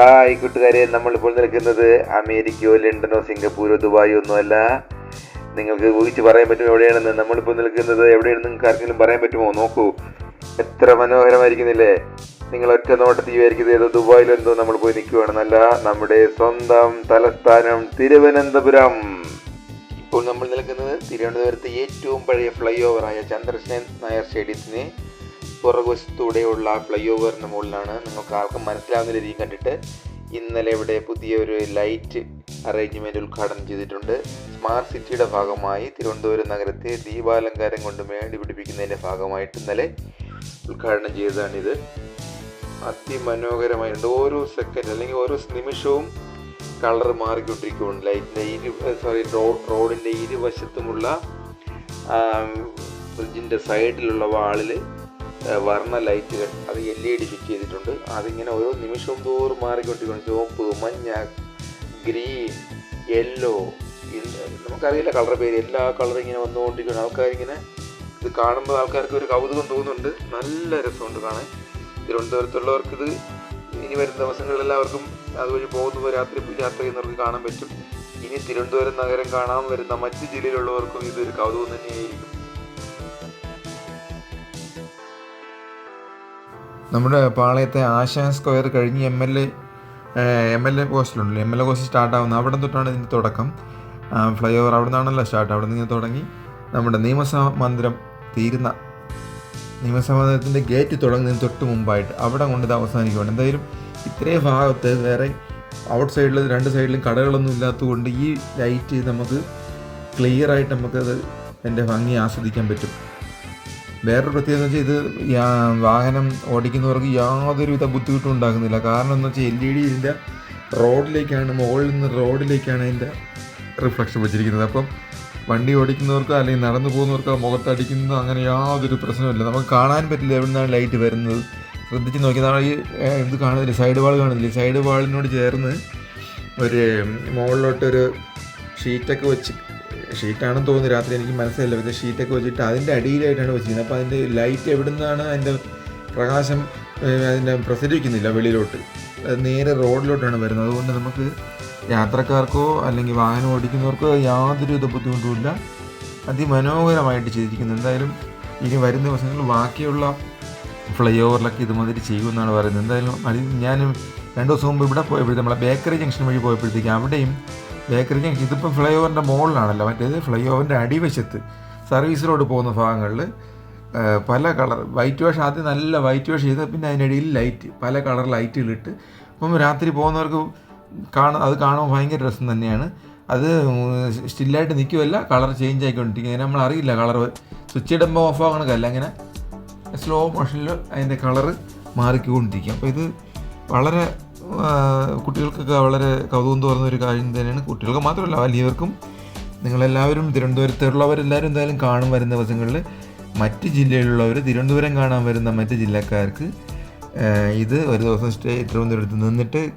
Hi കൂട്ടുകാരെ നമ്മളിപ്പോൾ നിൽക്കുന്നത് അമേരിക്കയോ ലണ്ടനോ സിംഗപ്പൂരോ ദുബായോ ഒന്നുമല്ല നിങ്ങൾക്ക് ഊഹിച്ച് പറയാൻ പറ്റുമോ എവിടെയാണെന്ന്. നമ്മളിപ്പോൾ നിൽക്കുന്നത് എവിടെയാണ് നിങ്ങൾക്ക് ആർക്കെങ്കിലും പറയാൻ പറ്റുമോ? നോക്കൂ. എത്ര മനോഹരമായിരിക്കുന്നില്ലേ? നിങ്ങൾ ഒറ്റ നോട്ടത്തിൽ വിചാരിക്കുന്നത് ഏതോ ദുബായിലോ എന്തോ നമ്മൾ പോയി നിൽക്കുകയാണെന്നല്ല. നമ്മുടെ സ്വന്തം തലസ്ഥാനം തിരുവനന്തപുരം. ഇപ്പോൾ നമ്മൾ നിൽക്കുന്നത് തിരുവനന്തപുരത്ത് ഏറ്റവും പഴയ ഫ്ലൈ ഓവറായ ചന്ദ്രസേൻ നായർ സ്റ്റേഡിയത്തിന് പുറകുവശത്തൂടെയുള്ള ഫ്ലൈ ഓവറിന് മുകളിലാണ്. നിങ്ങൾക്ക് ആർക്കും മനസ്സിലാവുന്ന രീതിയിൽ കണ്ടിട്ട് ഇന്നലെ ഇവിടെ പുതിയൊരു ലൈറ്റ് അറേഞ്ച്മെന്റ് ഉദ്ഘാടനം ചെയ്തിട്ടുണ്ട്. സ്മാർട്ട് സിറ്റിയുടെ ഭാഗമായി തിരുവനന്തപുരം നഗരത്തെ ദീപാലങ്കാരം കൊണ്ട് മേടി പിടിപ്പിക്കുന്നതിന്റെ ഭാഗമായിട്ട് ഇന്നലെ ഉദ്ഘാടനം ചെയ്തതാണിത്. അതിമനോഹരമായിട്ടുണ്ട് ഓരോ സെക്കൻഡ് അല്ലെങ്കിൽ ഓരോ നിമിഷവും കളർ മാറിക്കൊണ്ടിരിക്കുകയാണ് ലൈറ്റിന്റെ ഇരു സോറി റോഡിന്റെ ഇരുവശത്തുമുള്ള ബ്രിഡ്ജിന്റെ സൈഡിലുള്ള വാളിൽ വർണ ലൈറ്റുകൾ അത് എൽ ഇ ഡി ഫിറ്റ് ചെയ്തിട്ടുണ്ട്. അതിങ്ങനെ ഓരോ നിമിഷവും തോറും മാറിക്കൊണ്ടിരിക്കുകയാണ്. ചുവപ്പ് മഞ്ഞ ഗ്രീൻ യെല്ലോ നമുക്കറിയില്ല കളർ പേര്. എല്ലാ കളറും ഇങ്ങനെ വന്നുകൊണ്ടിരിക്കുകയാണ്. ആൾക്കാരിങ്ങനെ ഇത് കാണുമ്പോൾ ആൾക്കാർക്ക് ഒരു കൗതുകം തോന്നുന്നുണ്ട്. നല്ല രസമുണ്ട് കാണാൻ. തിരുവനന്തപുരത്തുള്ളവർക്ക് ഇത് ഇനി വരുന്ന ദിവസങ്ങളിൽ എല്ലാവർക്കും അതുവഴി പോകുന്നു രാത്രി യാത്ര ചെയ്യുന്നവർക്ക് കാണാൻ പറ്റും. ഇനി തിരുവനന്തപുരം നഗരം കാണാൻ വരുന്ന മറ്റ് ജില്ലയിലുള്ളവർക്കും ഇതൊരു കൗതുകം തന്നെയായിരിക്കും. നമ്മുടെ പാളയത്തെ ആശാൻ സ്ക്വയർ കഴിഞ്ഞ് M L A M L A പോസ്റ്റിലുണ്ടല്ലോ. M L A post start ആവുന്നത് അവിടെ തൊട്ടാണ് ഇതിന്റെ തുടക്കം. ഫ്ലൈ ഓവർ അവിടെ നിന്നാണല്ലോ സ്റ്റാർട്ട് അവിടെ നിന്ന് തുടങ്ങി. നമ്മുടെ നിയമസഭാ മന്ദിരം തീരുന്ന നിയമസഭാ മന്ദിരത്തിന്റെ ഗേറ്റ് തുടങ്ങുന്നതിന് തൊട്ട് മുമ്പായിട്ട് അവിടെ കൊണ്ട് ഇത് അവസാനിക്കുകയാണ് എന്തായാലും ഇത്രയും ഭാഗത്ത് വേറെ ഔട്ട് സൈഡിൽ രണ്ട് സൈഡിലും കടകളൊന്നും ഇല്ലാത്തതുകൊണ്ട് ഈ ലൈറ്റ് നമുക്ക് ക്ലിയറായിട്ട് നമുക്കത് എന്റെ ഭംഗി ആസ്വദിക്കാൻ പറ്റും. വേറൊരു പ്രത്യേകത എന്ന് വെച്ചാൽ ഇത് വാഹനം ഓടിക്കുന്നവർക്ക് യാതൊരുവിധ ബുദ്ധിമുട്ടും ഉണ്ടാകുന്നില്ല. കാരണം എന്ന് വെച്ചാൽ എൽ ഇ ഡി ഇതിന്റെ റോഡിലേക്കാണ് മുകളിൽ നിന്ന് റോഡിലേക്കാണ് അതിന്റെ റിഫ്ലക്ഷൻ വെച്ചിരിക്കുന്നത്. അപ്പം വണ്ടി ഓടിക്കുന്നവർക്കോ അല്ലെങ്കിൽ നടന്നു പോകുന്നവർക്കോ മുഖത്തടിക്കുന്നതോ അങ്ങനെ യാതൊരു പ്രശ്നമില്ല നമുക്ക് കാണാൻ പറ്റില്ല എവിടെ നിന്നാണ് ലൈറ്റ് വരുന്നത്. ശ്രദ്ധിച്ച് നോക്കി നമ്മൾ ഈ ഇത് കാണുന്നില്ല? സൈഡ് വാൾ കാണുന്നില്ല? സൈഡ് വാളിനോട് ചേർന്ന് ഒരു മുകളിലോട്ടൊരു ഷീറ്റൊക്കെ വെച്ച് ഷീറ്റാണെന്ന് തോന്നുന്നു. രാത്രി എനിക്ക് മനസ്സിലല്ല പക്ഷേ ഷീറ്റൊക്കെ വെച്ചിട്ട് അതിന്റെ അടിയിലായിട്ടാണ് വെച്ചിരിക്കുന്നത്. അപ്പോൾ അതിന്റെ ലൈറ്റ് എവിടെ നിന്നാണ് അതിന്റെ പ്രകാശം അതിന്റെ പ്രസരിക്കുന്നില്ല വെളിയിലോട്ട്. അത് നേരെ റോഡിലോട്ടാണ് വരുന്നത്. അതുകൊണ്ട് നമുക്ക് യാത്രക്കാർക്കോ അല്ലെങ്കിൽ വാഹനം ഓടിക്കുന്നവർക്കോ യാതൊരു വിധ ബുദ്ധിമുട്ടുമില്ല അതിമനോഹരമായിട്ട് ചെയ്തിരിക്കുന്നത് എന്തായാലും ഇനി വരുന്ന ദിവസങ്ങളിൽ ബാക്കിയുള്ള ഫ്ലൈ ഓവറിലൊക്കെ ഇതുമാതിരി ചെയ്യുമെന്നാണ് പറയുന്നത്. എന്തായാലും ഞാൻ രണ്ട് ദിവസം മുമ്പ് ഇവിടെ പോയപ്പോഴത്തേക്ക് നമ്മളെ ബേക്കറി ജംഗ്ഷൻ വഴി പോയപ്പോഴത്തേക്ക് അവിടെയും ബേക്കറി ഇതിപ്പോൾ ഇതിപ്പം ഫ്ലൈ ഓവറിന്റെ മുകളിലാണല്ലോ മറ്റേത് ഫ്ലൈ ഓവറിന്റെ അടിവശത്ത് സർവീസ് റോഡ് പോകുന്ന ഭാഗങ്ങളിൽ പല കളർ വൈറ്റ് വാഷ് ആദ്യം നല്ല വൈറ്റ് വാഷ് ചെയ്ത് പിന്നെ അതിനിടയിൽ ലൈറ്റ് പല കളർ ലൈറ്റുകളിട്ട്. അപ്പം രാത്രി പോകുന്നവർക്ക് കാണ അത് കാണുമ്പോൾ ഭയങ്കര രസം തന്നെയാണ്. അത് സ്റ്റില്ലായിട്ട് നിൽക്കുമല്ല കളർ ചേഞ്ച് ആയിക്കൊണ്ടിരിക്കും അതിന് നമ്മൾ അറിയില്ല കളർ. സ്വിച്ച് ഇടുമ്പോൾ ഓഫ് ആകണക്കല്ല അങ്ങനെ സ്ലോ മോഷനിൽ അതിന്റെ കളറ് മാറിക്കൊണ്ടിരിക്കും. അപ്പോൾ ഇത് വളരെ കുട്ടികൾക്കൊക്കെ വളരെ കൗതുകം തോന്നുന്ന ഒരു കാര്യം തന്നെയാണ്. കുട്ടികൾക്ക് മാത്രമല്ല വലിയവർക്കും നിങ്ങളെല്ലാവരും തിരുവനന്തപുരത്തുള്ളവരെല്ലാവരും എന്തായാലും കാണും വരുന്ന ദിവസങ്ങളിൽ. മറ്റ് ജില്ലയിലുള്ളവർ തിരുവനന്തപുരം കാണാൻ വരുന്ന മറ്റ് ജില്ലക്കാർക്ക് ഇത് ഒരു ദിവസം സ്റ്റേ തിരുവനന്തപുരത്ത് നിന്നിട്ട്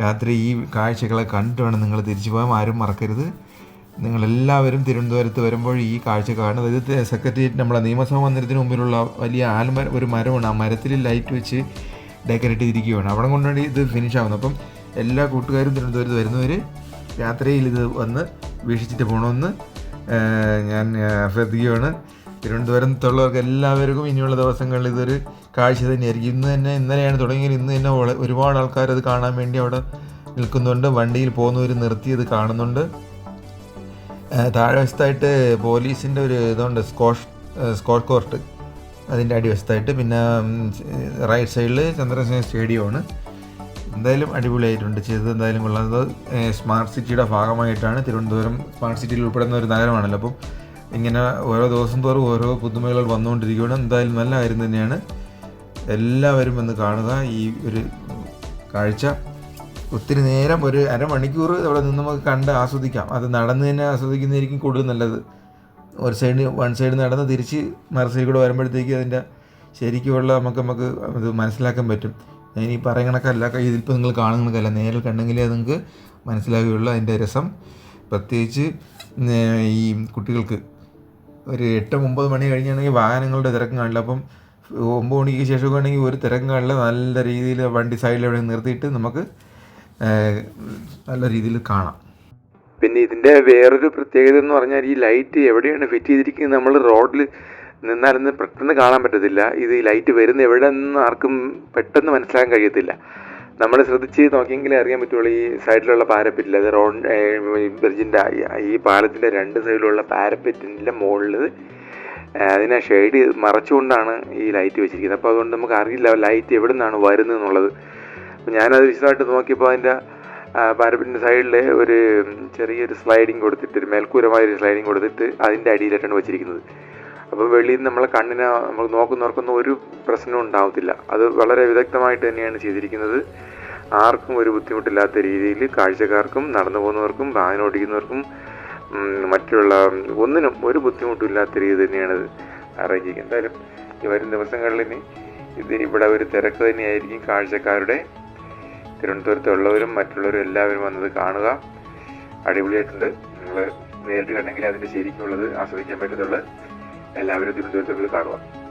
രാത്രി ഈ കാഴ്ചകളെ കണ്ടിട്ട് വേണം നിങ്ങൾ തിരിച്ചു പോകാൻ. ആരും മറക്കരുത്. നിങ്ങളെല്ലാവരും തിരുവനന്തപുരത്ത് വരുമ്പോൾ ഈ കാഴ്ച കാണുന്നത് ഇത് സെക്രട്ടേറിയറ്റ് നമ്മളെ നിയമസഭാ മന്ദിരത്തിന് മുമ്പിലുള്ള വലിയ ആൽമര ഒരു മരമാണ്. ആ മരത്തിൽ ലൈറ്റ് വെച്ച് ഡെക്കറേറ്റ് ചെയ്തിരിക്കുകയാണ് അവിടെ കൊണ്ടാണ് ഇത് ഫിനിഷ് ആവുന്നു. അപ്പം എല്ലാ കൂട്ടുകാരും തിരുവനന്തപുരത്ത് വരുന്നവർ രാത്രിയിൽ ഇത് വന്ന് വീക്ഷിച്ചിട്ട് പോകണമെന്ന് ഞാൻ അഭ്യർത്ഥിക്കുകയാണ്. തിരുവനന്തപുരത്തുള്ളവർക്ക് എല്ലാവർക്കും ഇനിയുള്ള ദിവസങ്ങളിൽ ഇതൊരു കാഴ്ച തന്നെയായിരിക്കും. ഇന്ന് തന്നെ ഇന്നലെയാണ് തുടങ്ങിയത്. ഇന്ന് തന്നെ ഒരുപാട് ആൾക്കാർ അത് കാണാൻ വേണ്ടി അവിടെ നിൽക്കുന്നുണ്ട്. വണ്ടിയിൽ പോകുന്നവർ നിർത്തി ഇത് കാണുന്നുണ്ട് താഴെ വശത്തായിട്ട് പോലീസിന്റെ ഒരു ഇതുണ്ട്. Squash squash court. അതിന്റെ അടിവശത്തായിട്ട്. പിന്നെ റൈറ്റ് സൈഡിൽ ചന്ദ്രസേന സ്റ്റേഡിയമാണ്. എന്തായാലും അടിപൊളിയായിട്ടുണ്ട്. ചെയ്തത് എന്തായാലും കൊള്ളാത്തത് സ്മാർട്ട് സിറ്റിയുടെ ഭാഗമായിട്ടാണ് തിരുവനന്തപുരം സ്മാർട്ട് സിറ്റിയിൽ ഉൾപ്പെടുന്ന ഒരു നഗരമാണല്ലോ. അപ്പം ഇങ്ങനെ ഓരോ ദിവസം തോറും ഓരോ പുതുമകൾ വന്നുകൊണ്ടിരിക്കുകയാണ്. എന്തായാലും നല്ല കാര്യം തന്നെയാണ്. എല്ലാവരും വന്ന് കാണുക. ഈ ഒരു കാഴ്ച ഒത്തിരി നേരം ഒരു അരമണിക്കൂർ അവിടെ നിന്ന് നമുക്ക് കണ്ട് ആസ്വദിക്കാം. അത് നടന്ന് തന്നെ ആസ്വദിക്കുന്നതായിരിക്കും കൂടുതൽ നല്ലത്. ഒരു സൈഡ് വൺ സൈഡ് നടന്ന് തിരിച്ച് മറു കൂടെ വരുമ്പോഴത്തേക്ക് അതിന്റെ ശരിക്കുമുള്ള നമുക്ക് നമുക്ക് അത് മനസ്സിലാക്കാൻ പറ്റും. ഞാൻ ഈ പറയുന്ന കണക്കല്ല ഇതിപ്പോൾ നിങ്ങൾ കാണുന്നതല്ല കണക്കല്ല. നേരിൽ കണ്ടെങ്കിലേ നിങ്ങൾക്ക് മനസ്സിലാകുകയുള്ളൂ അതിന്റെ രസം. പ്രത്യേകിച്ച് ഈ കുട്ടികൾക്ക്. ഒരു എട്ട് ഒമ്പത് മണി കഴിഞ്ഞാണെങ്കിൽ വാഹനങ്ങളുടെ തിരക്കും കാണില്ല. അപ്പം ഒമ്പത് മണിക്ക് ശേഷമൊക്കെ ആണെങ്കിൽ ഒരു തിരക്കും കാണില്ല. നല്ല രീതിയിൽ വണ്ടി സൈഡിൽ എവിടെ നിർത്തിയിട്ട് നമുക്ക് നല്ല രീതിയിൽ കാണാം. പിന്നെ ഇതിന്റെ വേറൊരു പ്രത്യേകത എന്ന് പറഞ്ഞാൽ ഈ ലൈറ്റ് എവിടെയാണ് ഫിറ്റ് ചെയ്തിരിക്കുന്നത്? നമ്മൾ റോഡിൽ നിന്നാലൊന്നും പെട്ടെന്ന് കാണാൻ പറ്റത്തില്ല. ഇത് ലൈറ്റ് വരുന്ന എവിടെ നിന്ന് ആർക്കും പെട്ടെന്ന് മനസ്സിലാക്കാൻ കഴിയത്തില്ല. നമ്മൾ ശ്രദ്ധിച്ച് നോക്കിയെങ്കിലേ അറിയാൻ പറ്റുള്ളൂ ഈ സൈഡിലുള്ള പാരപ്പറ്റിൽ അത് റോഡ് ബ്രിഡ്ജിന്റെ ഈ പാലത്തിന്റെ രണ്ട് സൈഡിലുള്ള പാരപ്പറ്റിന്റെ മുകളിൽ അതിനെ ഷെയ്ഡ് മറച്ചുകൊണ്ടാണ് ഈ ലൈറ്റ് വെച്ചിരിക്കുന്നത്. അപ്പോൾ അതുകൊണ്ട് നമുക്ക് അറിയില്ല ലൈറ്റ് എവിടെ നിന്നാണ് വരുന്നത് എന്നുള്ളത്. ഞാനത് വിശദമായിട്ട് നോക്കിയപ്പോൾ അതിന്റെ പാരപ്പറ്റിന്റെ സൈഡിൽ ഒരു ചെറിയൊരു സ്ലൈഡിങ് കൊടുത്തിട്ട് ഒരു മേൽക്കൂരമായ ഒരു സ്ലൈഡിങ് കൊടുത്തിട്ട് അതിന്റെ അടിയിലായിട്ടാണ് വെച്ചിരിക്കുന്നത്. അപ്പോൾ വെളിയിൽ നിന്ന് നമ്മളെ കണ്ണിനെ നമ്മൾ നോക്കുന്നവർക്കൊന്നും ഒരു പ്രശ്നവും ഉണ്ടാവത്തില്ല. അത് വളരെ വിദഗ്ധമായിട്ട് തന്നെയാണ് ചെയ്തിരിക്കുന്നത്. ആർക്കും ഒരു ബുദ്ധിമുട്ടില്ലാത്ത രീതിയിൽ കാഴ്ചക്കാർക്കും നടന്നു പോകുന്നവർക്കും വാഹനം ഓടിക്കുന്നവർക്കും മറ്റുള്ള ഒന്നിനും ഒരു ബുദ്ധിമുട്ടും ഇല്ലാത്ത രീതി തന്നെയാണ് അറേഞ്ച് ചെയ്യുന്നത് എന്തായാലും ഈ വരും ദിവസങ്ങളിൽ ഇത് ഇവിടെ ഒരു തിരക്ക് തന്നെയായിരിക്കും കാഴ്ചക്കാരുടെ തിരുവനന്തപുരത്തുള്ളവരും മറ്റുള്ളവരും എല്ലാവരും വന്നത് കാണുക. അടിപൊളിയായിട്ടുണ്ട്. നിങ്ങൾ നേരിട്ട് കണ്ടെങ്കിൽ അതിന്റെ ശരിക്കുള്ളത് ആസ്വദിക്കാൻ പറ്റത്തുള്ളൂ. എല്ലാവരും തിരുവനന്തപുരത്ത് കാണുക.